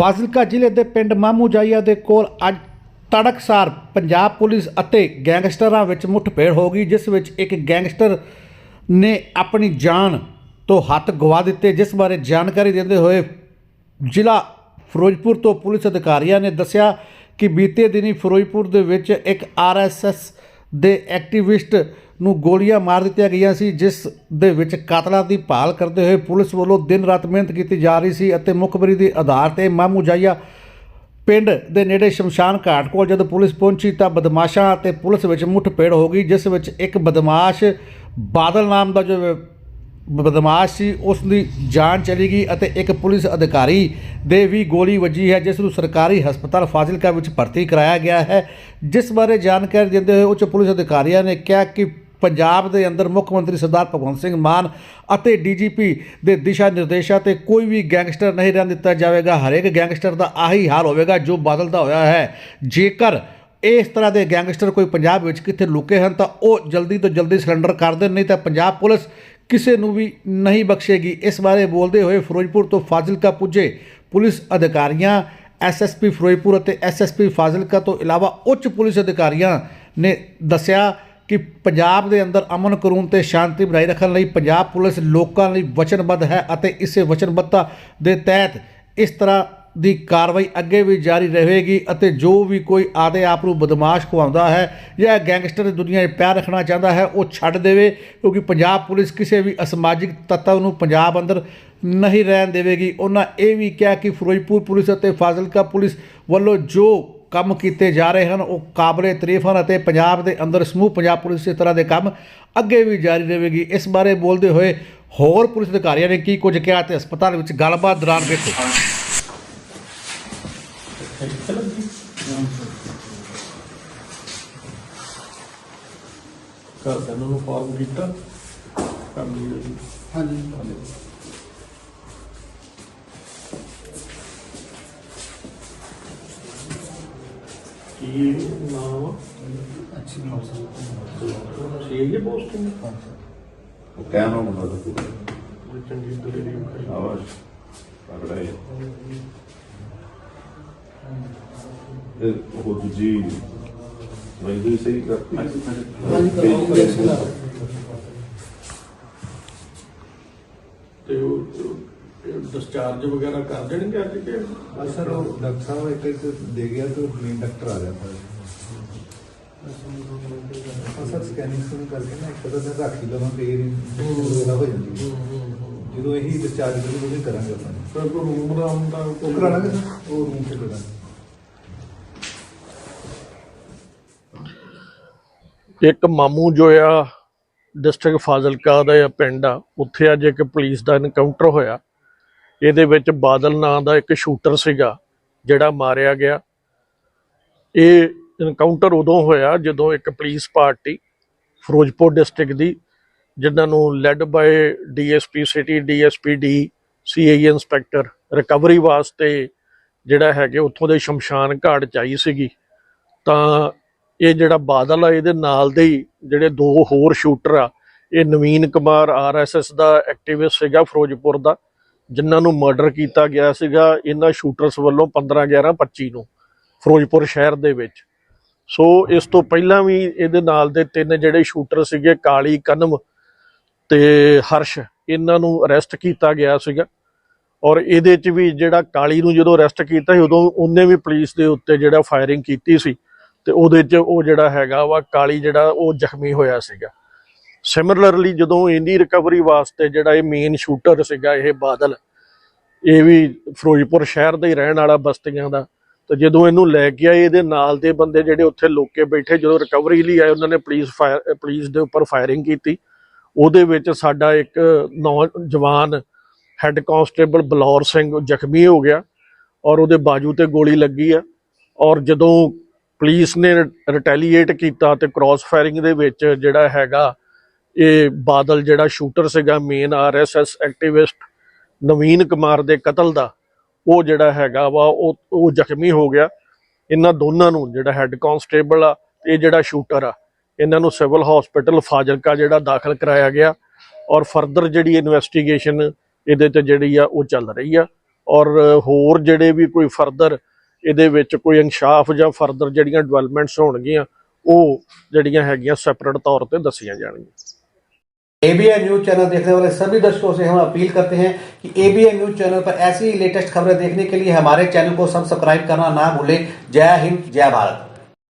ਫਾਜ਼ਿਲਕਾ ਜ਼ਿਲ੍ਹੇ ਦੇ ਪਿੰਡ ਮਾਮੂਜਾਈਆ ਦੇ ਕੋਲ ਅੱਜ ਤੜਕਸਾਰ ਪੰਜਾਬ ਪੁਲਿਸ ਅਤੇ ਗੈਂਗਸਟਰਾਂ ਵਿੱਚ ਮੁੱਠਭੇੜ ਹੋ ਗਈ, ਜਿਸ ਵਿੱਚ ਇੱਕ ਗੈਂਗਸਟਰ ਨੇ ਆਪਣੀ ਜਾਨ ਤੋਂ ਹੱਥ ਗਵਾ ਦਿੱਤੇ। ਜਿਸ ਬਾਰੇ ਜਾਣਕਾਰੀ ਦਿੰਦੇ ਹੋਏ ਜ਼ਿਲ੍ਹਾ ਫਿਰੋਜ਼ਪੁਰ ਤੋਂ ਪੁਲਿਸ ਅਧਿਕਾਰੀਆਂ ਨੇ ਦੱਸਿਆ ਕਿ ਬੀਤੇ ਦਿਨੀ ਫਿਰੋਜ਼ਪੁਰ ਦੇ ਵਿੱਚ ਇੱਕ ਆਰਐਸਐਸ ਦੇ ਐਕਟਿਵਿਸਟ ਨੂੰ ਗੋਲੀਆਂ ਮਾਰ ਦਿੱਤੀਆਂ ਗਈਆਂ ਸੀ, ਜਿਸ ਦੇ ਵਿੱਚ ਕਾਤਲਾਂ ਦੀ ਭਾਲ ਕਰਦੇ ਹੋਏ ਪੁਲਿਸ ਵੱਲੋਂ ਦਿਨ ਰਾਤ ਮਿਹਨਤ ਕੀਤੀ ਜਾ ਰਹੀ ਸੀ ਅਤੇ ਮੁਖਬਰੀ ਦੇ ਆਧਾਰ ਤੇ ਮਾਮੂ ਜਾਈਆ ਪਿੰਡ ਦੇ ਨੇੜੇ ਸ਼ਮਸ਼ਾਨ ਘਾਟ ਕੋਲ ਜਦੋਂ ਪੁਲਿਸ ਪਹੁੰਚੀ ਤਾਂ ਬਦਮਾਸ਼ਾਂ ਅਤੇ ਪੁਲਿਸ ਵਿੱਚ ਮੁੱਠਭੇੜ ਹੋ ਗਈ, ਜਿਸ ਵਿੱਚ ਇੱਕ ਬਦਮਾਸ਼ ਬਾਦਲ ਨਾਮ ਦਾ ਜੋ ਬਦਮਾਸ਼ ਸੀ ਉਸ ਦੀ ਜਾਨ ਚਲੀ ਗਈ ਅਤੇ ਇੱਕ ਪੁਲਿਸ ਅਧਿਕਾਰੀ ਦੇ ਵੀ ਗੋਲੀ ਵੱਜੀ ਹੈ, ਜਿਸ ਨੂੰ ਸਰਕਾਰੀ ਹਸਪਤਾਲ ਫਾਜ਼ਿਲਕਾ ਵਿੱਚ ਭਰਤੀ ਕਰਾਇਆ ਗਿਆ ਹੈ। ਜਿਸ ਬਾਰੇ ਜਾਣਕਾਰੀ ਦਿੰਦੇ ਹੋਏ ਉੱਚ ਪੁਲਿਸ ਅਧਿਕਾਰੀਆਂ ਨੇ ਕਿਹਾ ਕਿ ਪੰਜਾਬ ਦੇ ਅੰਦਰ ਮੁੱਖ ਮੰਤਰੀ ਸਰਦਾਰ ਭਗਵੰਤ ਸਿੰਘ ਮਾਨ ਅਤੇ ਡੀਜੀਪੀ ਦੇ ਦਿਸ਼ਾ ਨਿਰਦੇਸ਼ਾਂ ਤੇ ਕੋਈ ਵੀ ਗੈਂਗਸਟਰ ਨਹੀਂ ਰਹਿਣ ਦਿੱਤਾ ਜਾਵੇਗਾ। ਹਰੇਕ ਗੈਂਗਸਟਰ ਦਾ ਆਹੀ ਹਾਲ ਹੋਵੇਗਾ, ਜੋ ਬਾਦਲ ਦਾ ਹੋਇਆ ਹੈ। ਜੇਕਰ ਇਸ ਤਰ੍ਹਾਂ ਦੇ ਗੈਂਗਸਟਰ ਕੋਈ ਪੰਜਾਬ ਵਿੱਚ ਕਿੱਥੇ ਲੁਕੇ ਹਨ, ਤਾਂ ਉਹ ਜਲਦੀ ਤੋਂ ਜਲਦੀ ਸਰੈਂਡਰ ਕਰ ਦੇਣ, ਨਹੀਂ ਤਾਂ ਪੰਜਾਬ ਪੁਲਿਸ ਕਿਸੇ ਨੂੰ ਵੀ ਨਹੀਂ ਬਖਸ਼ੇਗੀ। ਇਸ ਬਾਰੇ ਬੋਲਦੇ ਹੋਏ ਫਿਰੋਜ਼ਪੁਰ ਤੋਂ ਫਾਜ਼ਿਲਕਾ ਪੁੱਜੇ ਪੁਲਿਸ ਅਧਿਕਾਰੀਆਂ। ਐਸਐਸਪੀ ਫਿਰੋਜ਼ਪੁਰ ਅਤੇ ਐਸਐਸਪੀ ਫਾਜ਼ਿਲਕਾ ਤੋਂ ਇਲਾਵਾ ਉੱਚ ਪੁਲਿਸ ਅਧਿਕਾਰੀਆਂ ਨੇ ਦੱਸਿਆ ਕਿ ਪੰਜਾਬ ਦੇ ਅੰਦਰ ਅਮਨ ਕਾਨੂੰਨ ਤੇ ਸ਼ਾਂਤੀ ਬਣਾਈ ਰੱਖਣ ਲਈ ਪੰਜਾਬ ਪੁਲਿਸ ਲੋਕਾਂ ਲਈ ਵਚਨਬੱਧ ਹੈ ਅਤੇ ਇਸੇ ਵਚਨਬੱਧਤਾ ਦੇ ਤਹਿਤ ਇਸ ਤਰ੍ਹਾਂ ਦੀ ਕਾਰਵਾਈ ਅੱਗੇ ਵੀ ਜਾਰੀ ਰਹੇਗੀ ਅਤੇ ਜੋ ਵੀ ਕੋਈ ਆਦੇ ਆਪ ਨੂੰ ਬਦਮਾਸ਼ ਖਵਾਉਂਦਾ ਹੈ ਜਾਂ ਗੈਂਗਸਟਰ ਦੀ ਦੁਨੀਆ 'ਚ ਪੈਰ ਰੱਖਣਾ ਚਾਹੁੰਦਾ ਹੈ, ਉਹ ਛੱਡ ਦੇਵੇ ਕਿਉਂਕਿ ਪੰਜਾਬ ਪੁਲਿਸ ਕਿਸੇ ਵੀ ਅਸਮਾਜਿਕ ਤੱਤਵ ਨੂੰ ਪੰਜਾਬ ਅੰਦਰ ਨਹੀਂ ਰਹਿਣ ਦੇਵੇਗੀ। ਉਹਨਾਂ ਇਹ ਵੀ ਕਿਹਾ ਕਿ ਫਿਰੋਜ਼ਪੁਰ ਪੁਲਿਸ ਅਤੇ ਫਾਜ਼ਿਲਕਾ ਪੁਲਿਸ ਵੱਲੋਂ ਜੋ ਕੰਮ ਕੀਤੇ ਜਾ ਰਹੇ ਹਨ, ਉਹ ਕਾਬਲੇ ਤਾਰੀਫ ਹਨ ਅਤੇ ਪੰਜਾਬ ਦੇ ਅੰਦਰ ਸਮੂਹ ਪੰਜਾਬ ਪੁਲਿਸ ਇਸ ਤਰ੍ਹਾਂ ਦੇ ਕੰਮ ਅੱਗੇ ਵੀ ਜਾਰੀ ਰਹੇਗੀ। ਇਸ ਬਾਰੇ ਬੋਲਦੇ ਹੋਏ ਹੋਰ ਪੁਲਿਸ ਅਧਿਕਾਰੀਆਂ ਨੇ ਕੀ ਕੁਝ ਕਿਹਾ ਤੇ ਹਸਪਤਾਲ ਵਿੱਚ ਗੱਲਬਾਤ ਦੌਰਾਨ ਵੇਖੋ। ਘਰਦਿਆਂ ਨੂੰ ਫਾਰਮ ਕੀਤਾ। ਕੰਮ ਜੀ ਹਾਂਜੀ। ਕੀ ਨਾਮ ਅੱਛੀ ਮੌਸਮ ਸੀ ਇਹ ਪੋਸਟਿੰਗ ਉਹ ਕਹਿਣਾ ਮੁੰਡਾ ਤਾਂ ਪੂਰਾ ਚੰਗੀ ਵਿਖਾਈ ਆਵਾਜ਼। ਤਗੜਾ ਇਹ ਉਹ ਦੂਜੀ ਵੈਸੇ ਸਹੀ ਕਰਤੀ ਤੇ ਉਹ ਡਿਸਚਾਰਜ ਵਗੈਰਾ ਕਰ ਦੇਣਗੇ ਅੱਜ ਕਿ? ਸਰ ਉਹ ਡਾਕਟਰ ਸਾਹਿਬ ਇੱਕ ਇੱਕ ਦੇ ਗਿਆ ਤੇ ਮੇਨ ਡਾਕਟਰ ਆ ਗਿਆ ਸਰ। ਸਰ ਸਕੈਨਿੰਗ ਸੁਣ ਕਰਕੇ ਨਾ ਇੱਕ ਤਾਂ ਦਿਨ ਰੱਖ ਹੀ ਲਵਾਂ ਕਿ ਇਹ ਵਗੈਰਾ ਹੋ ਜਾਂਦੀ। ਜਦੋਂ ਇਹੀ ਡਿਸਚਾਰਜ ਕਰੂ ਉਹਦੇ ਕਰਾਂਗੇ ਆਪਾਂ। ਫਿਰ ਕੋ ਰੂਮ ਦਾ ਉਹ ਕਰਾ ਲਾਂਗੇ ਸਰ। ਉਹ ਰੂਮ ਤੇ ਕਰਾਂਗੇ। ਇੱਕ ਮਾਮੂ ਜੋ ਆ ਡਿਸਟ੍ਰਿਕਟ ਫਾਜ਼ਿਲਕਾ ਦਾ ਪਿੰਡ ਆ, ਉੱਥੇ ਅੱਜ ਇੱਕ ਪੁਲਿਸ ਦਾ ਇਨਕਾਊਂਟਰ ਹੋਇਆ। ਇਹਦੇ ਵਿੱਚ ਬਾਦਲ ਨਾਂ ਦਾ ਇੱਕ ਸ਼ੂਟਰ ਸੀਗਾ, ਜਿਹੜਾ ਮਾਰਿਆ ਗਿਆ। ਇਹ ਇਨਕਾਊਂਟਰ ਉਦੋਂ ਹੋਇਆ ਜਦੋਂ ਇੱਕ ਪੁਲਿਸ ਪਾਰਟੀ ਫਿਰੋਜ਼ਪੁਰ ਡਿਸਟ੍ਰਿਕਟ ਦੀ, ਜਿਨ੍ਹਾਂ ਨੂੰ led by DSP city DSP D CI inspector recovery ਵਾਸਤੇ ਜਿਹੜਾ ਹੈਗੇ, ਉੱਥੋਂ ਦੇ ਸ਼ਮਸ਼ਾਨ ਘਾਟ ਚ ਆਈ ਸੀਗੀ। ਤਾਂ ਇਹ ਜਿਹੜਾ ਬਾਦਲ ਆ, ਇਹਦੇ ਨਾਲ ਦੇ ਹੀ ਜਿਹੜੇ ਦੋ ਹੋਰ ਸ਼ੂਟਰ ਆ, ਇਹ ਨਵੀਨ ਕੁਮਾਰ ਆਰਐਸਐਸ ਦਾ ਐਕਟਿਵਿਸਟ ਸੀਗਾ, ਫਿਰੋਜ਼ਪੁਰ ਦਾ, ਜਿਨ੍ਹਾਂ ਨੂੰ ਮਰਡਰ ਕੀਤਾ ਗਿਆ ਸੀਗਾ ਇਹਨਾਂ ਸ਼ੂਟਰਸ ਵੱਲੋਂ 15 11 25 ਨੂੰ, ਫਿਰੋਜ਼ਪੁਰ ਸ਼ਹਿਰ ਦੇ ਵਿੱਚ। ਸੋ ਇਸ ਤੋਂ ਪਹਿਲਾਂ ਵੀ ਇਹਦੇ ਨਾਲ ਦੇ ਤਿੰਨ ਜਿਹੜੇ ਸ਼ੂਟਰ ਸੀਗੇ, ਕਾਲੀ, ਕਨਮ ਤੇ ਹਰਸ਼, ਇਹਨਾਂ ਨੂੰ ਅਰੈਸਟ ਕੀਤਾ ਗਿਆ ਸੀਗਾ। ਔਰ ਇਹਦੇ ਚ ਵੀ ਜਿਹੜਾ ਕਾਲੀ ਨੂੰ ਜਦੋਂ ਅਰੈਸਟ ਕੀਤਾ ਸੀ, ਉਦੋਂ ਉਹਨੇ ਵੀ ਪੁਲਿਸ ਦੇ ਉੱਤੇ ਜਿਹੜਾ ਫਾਇਰਿੰਗ ਕੀਤੀ ਸੀ। ਤੇ ਉਹਦੇ ਚ ਉਹ ਜਿਹੜਾ ਹੈਗਾ ਵਾ ਕਾਲੀ ਜਿਹੜਾ ਉਹ ਜ਼ਖਮੀ ਹੋਇਆ ਸੀਗਾ। ਸਿਮਿਲਰਲੀ ਜਦੋਂ ਇਹਦੀ ਰਿਕਵਰੀ ਵਾਸਤੇ ਜਿਹੜਾ ਇਹ ਮੇਨ ਸ਼ੂਟਰ ਸੀਗਾ ਇਹ ਬਾਦਲ, ਇਹ ਵੀ ਫਿਰੋਜ਼ਪੁਰ ਸ਼ਹਿਰ ਦਾ ਹੀ ਰਹਿਣ ਵਾਲਾ ਬਸਤੀਆਂ ਦਾ। ਤੇ ਜਦੋਂ ਇਹਨੂੰ ਲੈ ਕੇ ਆਏ, ਇਹਦੇ ਨਾਲ ਦੇ ਬੰਦੇ ਜਿਹੜੇ ਉੱਥੇ ਲੋਕੇ ਬੈਠੇ, ਜਦੋਂ ਰਿਕਵਰੀ ਲਈ ਆਏ, ਉਹਨਾਂ ਨੇ ਪੁਲਿਸ ਫਾਇਰ ਪੁਲਿਸ ਦੇ ਉੱਪਰ ਫਾਇਰਿੰਗ ਕੀਤੀ। ਉਹਦੇ ਵਿੱਚ ਸਾਡਾ ਇੱਕ ਨੌਜਵਾਨ ਹੈੱਡ ਕਾਂਸਟੇਬਲ ਬਲੌਰ ਸਿੰਘ ਜ਼ਖਮੀ ਹੋ ਗਿਆ ਔਰ ਉਹਦੇ ਬਾਜੂ ਤੇ ਗੋਲੀ ਲੱਗੀ ਆ। ਔਰ ਜਦੋਂ ਪੁਲਿਸ ਨੇ ਰਿਟੈਲੀਏਟ ਕੀਤਾ ਤੇ ਕ੍ਰਾਸ ਫਾਇਰਿੰਗ ਦੇ ਵਿੱਚ ਜਿਹੜਾ ਹੈਗਾ, ਇਹ ਬਾਦਲ ਜਿਹੜਾ ਸ਼ੂਟਰ ਸੀਗਾ main RSS activist Naveen Kumar ਦੇ ਕਤਲ ਦਾ, ਉਹ ਜਿਹੜਾ ਹੈਗਾ ਵਾ, ਉਹ ਉਹ ਜ਼ਖਮੀ ਹੋ ਗਿਆ। ਇਹਨਾਂ ਦੋਨਾਂ ਨੂੰ ਜਿਹੜਾ ਹੈੱਡ ਕਾਂਸਟੇਬਲ ਆ ਤੇ ਇਹ ਜਿਹੜਾ ਸ਼ੂਟਰ ਆ, ਇਹਨਾਂ ਨੂੰ ਸਿਵਲ ਹਸਪੀਟਲ ਫਾਜ਼ਿਲਕਾ ਜਿਹੜਾ ਦਾਖਲ ਕਰਾਇਆ ਗਿਆ ਔਰ ਫਰਦਰ ਜਿਹੜੀ ਇਨਵੈਸਟੀਗੇਸ਼ਨ ਇਹਦੇ ਤੇ ਜਿਹੜੀ ਆ, ਉਹ ਚੱਲ ਰਹੀ ਆ। ਔਰ ਹੋਰ ਜਿਹੜੇ ਵੀ ਕੋਈ ਫਰਦਰ ਇਹਦੇ ਵਿੱਚ ਕੋਈ ਇਨਸ਼ਾਫ ਜਾਂ ਫਰਦਰ ਜਿਹੜੀਆਂ ਡਿਵੈਲਪਮੈਂਟਸ ਹੋਣਗੀਆਂ ਉਹ ਜਿਹੜੀਆਂ ਹੈਗੀਆਂ ਸੈਪਰੇਟ ਤੌਰ ਤੇ ਦੱਸੀਆਂ ਜਾਣਗੀਆਂ एबीएन न्यूज चैनल देखने वाले सभी दर्शकों से हम अपील करते हैं कि एबीएन न्यूज चैनल पर ऐसी ही लेटेस्ट खबरें देखने के लिए हमारे चैनल को सब्सक्राइब करना ना भूलें जय हिंद जय भारत